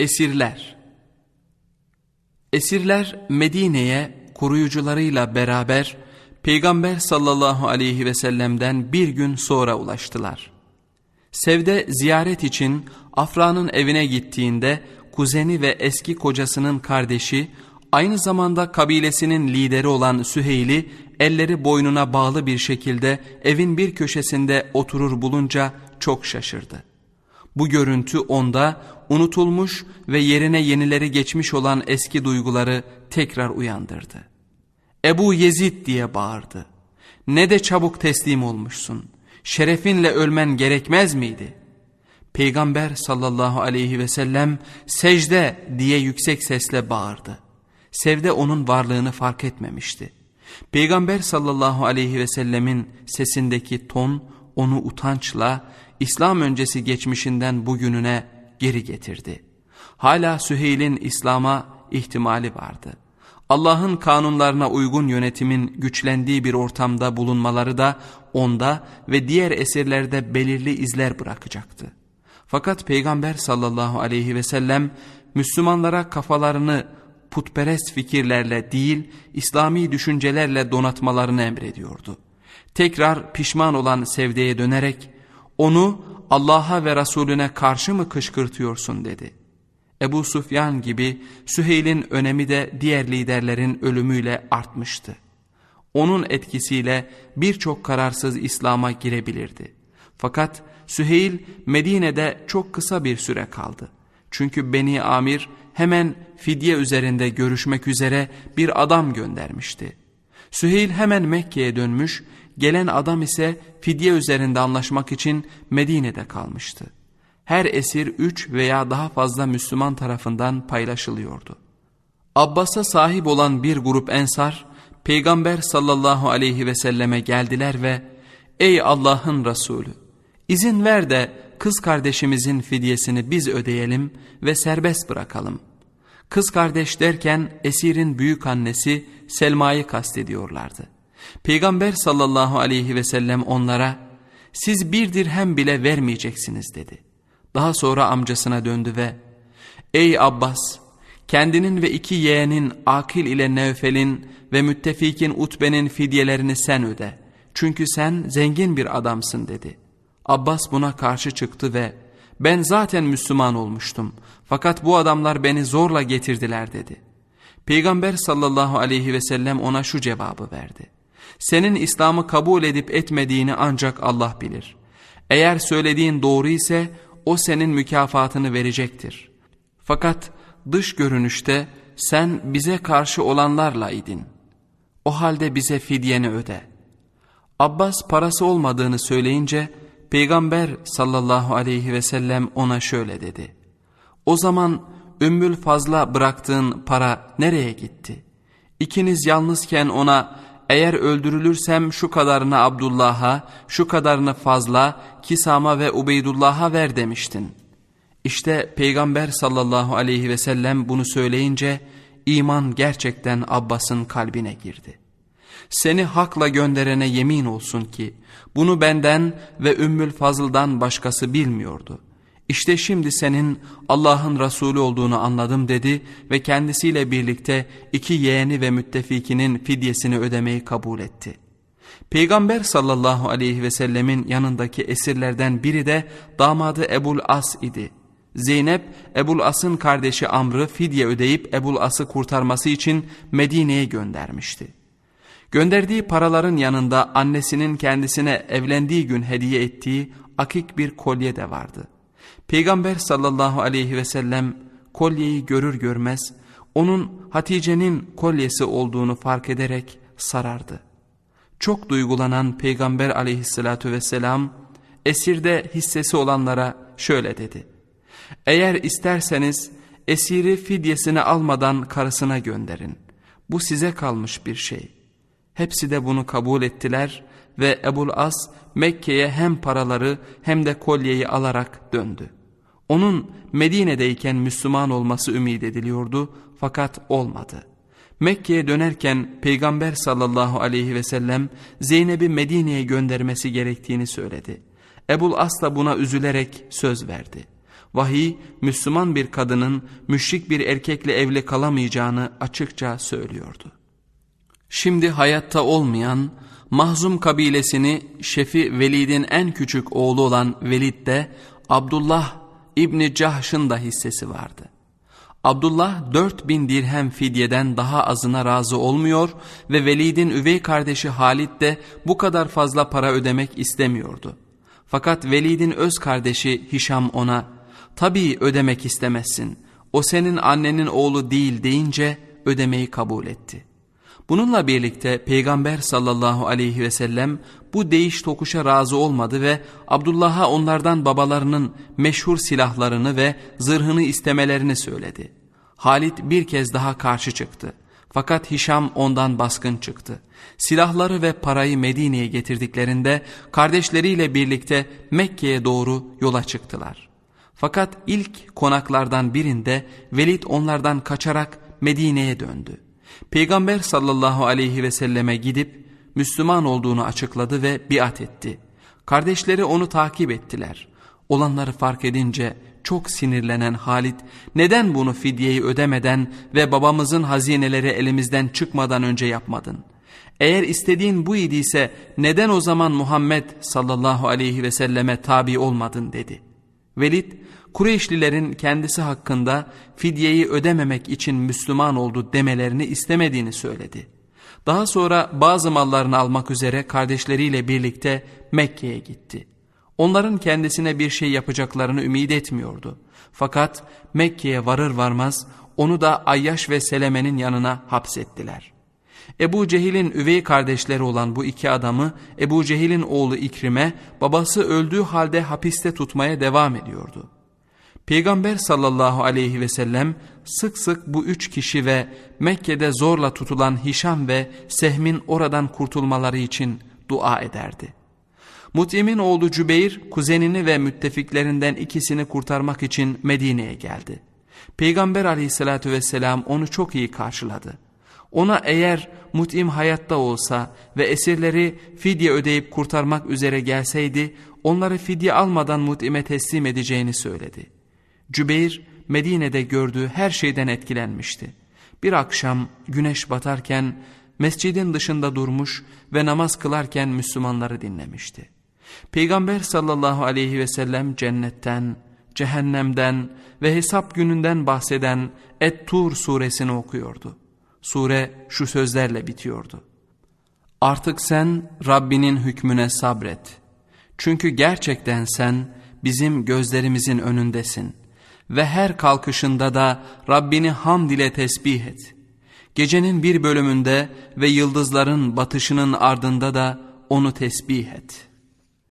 Esirler Esirler Medine'ye koruyucularıyla beraber Peygamber sallallahu aleyhi ve sellem'den bir gün sonra ulaştılar. Sevde ziyaret için Afra'nın evine gittiğinde kuzeni ve eski kocasının kardeşi aynı zamanda kabilesinin lideri olan Süheyl'i elleri boynuna bağlı bir şekilde evin bir köşesinde oturur bulunca çok şaşırdı. Bu görüntü onda unutulmuş ve yerine yenileri geçmiş olan eski duyguları tekrar uyandırdı. Ebu Yezid diye bağırdı. Ne de çabuk teslim olmuşsun. Şerefinle ölmen gerekmez miydi? Peygamber sallallahu aleyhi ve sellem secde diye yüksek sesle bağırdı. Sevde onun varlığını fark etmemişti. Peygamber sallallahu aleyhi ve sellemin sesindeki ton onu utançla İslam öncesi geçmişinden bugününe geri getirdi. Hala Süheyl'in İslam'a ihtimali vardı. Allah'ın kanunlarına uygun yönetimin güçlendiği bir ortamda bulunmaları da onda ve diğer esirlerde belirli izler bırakacaktı. Fakat Peygamber sallallahu aleyhi ve sellem Müslümanlara kafalarını putperest fikirlerle değil İslami düşüncelerle donatmalarını emrediyordu. Tekrar pişman olan Sevde'ye dönerek onu Allah'a ve Resulüne karşı mı kışkırtıyorsun dedi. Ebu Sufyan gibi Süheyl'in önemi de diğer liderlerin ölümüyle artmıştı. Onun etkisiyle birçok kararsız İslam'a girebilirdi. Fakat Süheyl Medine'de çok kısa bir süre kaldı. Çünkü Beni Amir hemen fidye üzerinde görüşmek üzere bir adam göndermişti. Süheyl hemen Mekke'ye dönmüş, gelen adam ise fidye üzerinde anlaşmak için Medine'de kalmıştı. Her esir üç veya daha fazla Müslüman tarafından paylaşılıyordu. Abbas'a sahip olan bir grup ensar, Peygamber sallallahu aleyhi ve selleme geldiler ve ''Ey Allah'ın Resulü, izin ver de kız kardeşimizin fidyesini biz ödeyelim ve serbest bırakalım.'' Kız kardeş derken esirin büyük annesi Selma'yı kastediyorlardı. Peygamber sallallahu aleyhi ve sellem onlara siz bir dirhem bile vermeyeceksiniz dedi. Daha sonra amcasına döndü ve ey Abbas kendinin ve iki yeğenin Akil ile Nevfel'in ve müttefikin Utbe'nin fidyelerini sen öde. Çünkü sen zengin bir adamsın dedi. Abbas buna karşı çıktı ve ben zaten Müslüman olmuştum fakat bu adamlar beni zorla getirdiler dedi. Peygamber sallallahu aleyhi ve sellem ona şu cevabı verdi. Senin İslam'ı kabul edip etmediğini ancak Allah bilir. Eğer söylediğin doğru ise o senin mükafatını verecektir. Fakat dış görünüşte sen bize karşı olanlarla idin. O halde bize fidyeni öde. Abbas parası olmadığını söyleyince Peygamber sallallahu aleyhi ve sellem ona şöyle dedi. O zaman Ümmül Fazla bıraktığın para nereye gitti? İkiniz yalnızken ona eğer öldürülürsem şu kadarını Abdullah'a, şu kadarını fazla, Kisam'a ve Ubeydullah'a ver demiştin. İşte Peygamber sallallahu aleyhi ve sellem bunu söyleyince iman gerçekten Abbas'ın kalbine girdi. Seni hakla gönderene yemin olsun ki bunu benden ve Ümmül Fazıl'dan başkası bilmiyordu. İşte şimdi senin Allah'ın Resulü olduğunu anladım dedi ve kendisiyle birlikte iki yeğeni ve müttefikinin fidyesini ödemeyi kabul etti. Peygamber sallallahu aleyhi ve sellemin yanındaki esirlerden biri de damadı Ebul As idi. Zeynep Ebul As'ın kardeşi Amr'ı fidye ödeyip Ebul As'ı kurtarması için Medine'ye göndermişti. Gönderdiği paraların yanında annesinin kendisine evlendiği gün hediye ettiği akik bir kolye de vardı. Peygamber sallallahu aleyhi ve sellem kolyeyi görür görmez onun Hatice'nin kolyesi olduğunu fark ederek sarardı. Çok duygulanan Peygamber aleyhissalatü vesselam esirde hissesi olanlara şöyle dedi. Eğer isterseniz esiri fidyesini almadan karısına gönderin. Bu size kalmış bir şey. Hepsi de bunu kabul ettiler ve Ebul As Mekke'ye hem paraları hem de kolyeyi alarak döndü. Onun Medine'deyken Müslüman olması ümit ediliyordu fakat olmadı. Mekke'ye dönerken Peygamber sallallahu aleyhi ve sellem Zeynep'i Medine'ye göndermesi gerektiğini söyledi. Ebul As da buna üzülerek söz verdi. Vahiy, Müslüman bir kadının müşrik bir erkekle evli kalamayacağını açıkça söylüyordu. Şimdi hayatta olmayan Mahzum kabilesini Şefi Velid'in en küçük oğlu olan Velid de Abdullah İbni Cahş'ın da hissesi vardı. Abdullah 4000 dirhem fidyeden daha azına razı olmuyor ve Velid'in üvey kardeşi Halid de bu kadar fazla para ödemek istemiyordu. Fakat Velid'in öz kardeşi Hişam ona tabii ödemek istemezsin o senin annenin oğlu değil deyince ödemeyi kabul etti. Bununla birlikte Peygamber sallallahu aleyhi ve sellem bu değiş tokuşa razı olmadı ve Abdullah'a onlardan babalarının meşhur silahlarını ve zırhını istemelerini söyledi. Halit bir kez daha karşı çıktı. Fakat Hişam ondan baskın çıktı. Silahları ve parayı Medine'ye getirdiklerinde kardeşleriyle birlikte Mekke'ye doğru yola çıktılar. Fakat ilk konaklardan birinde Velid onlardan kaçarak Medine'ye döndü. Peygamber sallallahu aleyhi ve selleme gidip Müslüman olduğunu açıkladı ve biat etti. Kardeşleri onu takip ettiler. Olanları fark edince çok sinirlenen Halit neden bunu fidyeyi ödemeden ve babamızın hazineleri elimizden çıkmadan önce yapmadın? Eğer istediğin bu idiyse neden o zaman Muhammed sallallahu aleyhi ve selleme tabi olmadın dedi. Velid Kureyşlilerin kendisi hakkında fidyeyi ödememek için Müslüman oldu demelerini istemediğini söyledi. Daha sonra bazı mallarını almak üzere kardeşleriyle birlikte Mekke'ye gitti. Onların kendisine bir şey yapacaklarını ümit etmiyordu. Fakat Mekke'ye varır varmaz onu da Ayyaş ve Seleme'nin yanına hapsettiler. Ebu Cehil'in üvey kardeşleri olan bu iki adamı Ebu Cehil'in oğlu İkrim'e babası öldüğü halde hapiste tutmaya devam ediyordu. Peygamber sallallahu aleyhi ve sellem sık sık bu üç kişi ve Mekke'de zorla tutulan Hişam ve Sehm'in oradan kurtulmaları için dua ederdi. Mut'im'in oğlu Cübeyr kuzenini ve müttefiklerinden ikisini kurtarmak için Medine'ye geldi. Peygamber aleyhissalatü vesselam onu çok iyi karşıladı. Ona eğer Mut'im hayatta olsa ve esirleri fidye ödeyip kurtarmak üzere gelseydi onları fidye almadan Mut'im'e teslim edeceğini söyledi. Cübeyr Medine'de gördüğü her şeyden etkilenmişti. Bir akşam güneş batarken mescidin dışında durmuş ve namaz kılarken Müslümanları dinlemişti. Peygamber sallallahu aleyhi ve sellem cennetten, cehennemden ve hesap gününden bahseden Et-Tur suresini okuyordu. Sure şu sözlerle bitiyordu. Artık sen Rabbinin hükmüne sabret. Çünkü gerçekten sen bizim gözlerimizin önündesin ve her kalkışında da Rabbini hamd ile tesbih et. Gecenin bir bölümünde ve yıldızların batışının ardında da onu tesbih et.''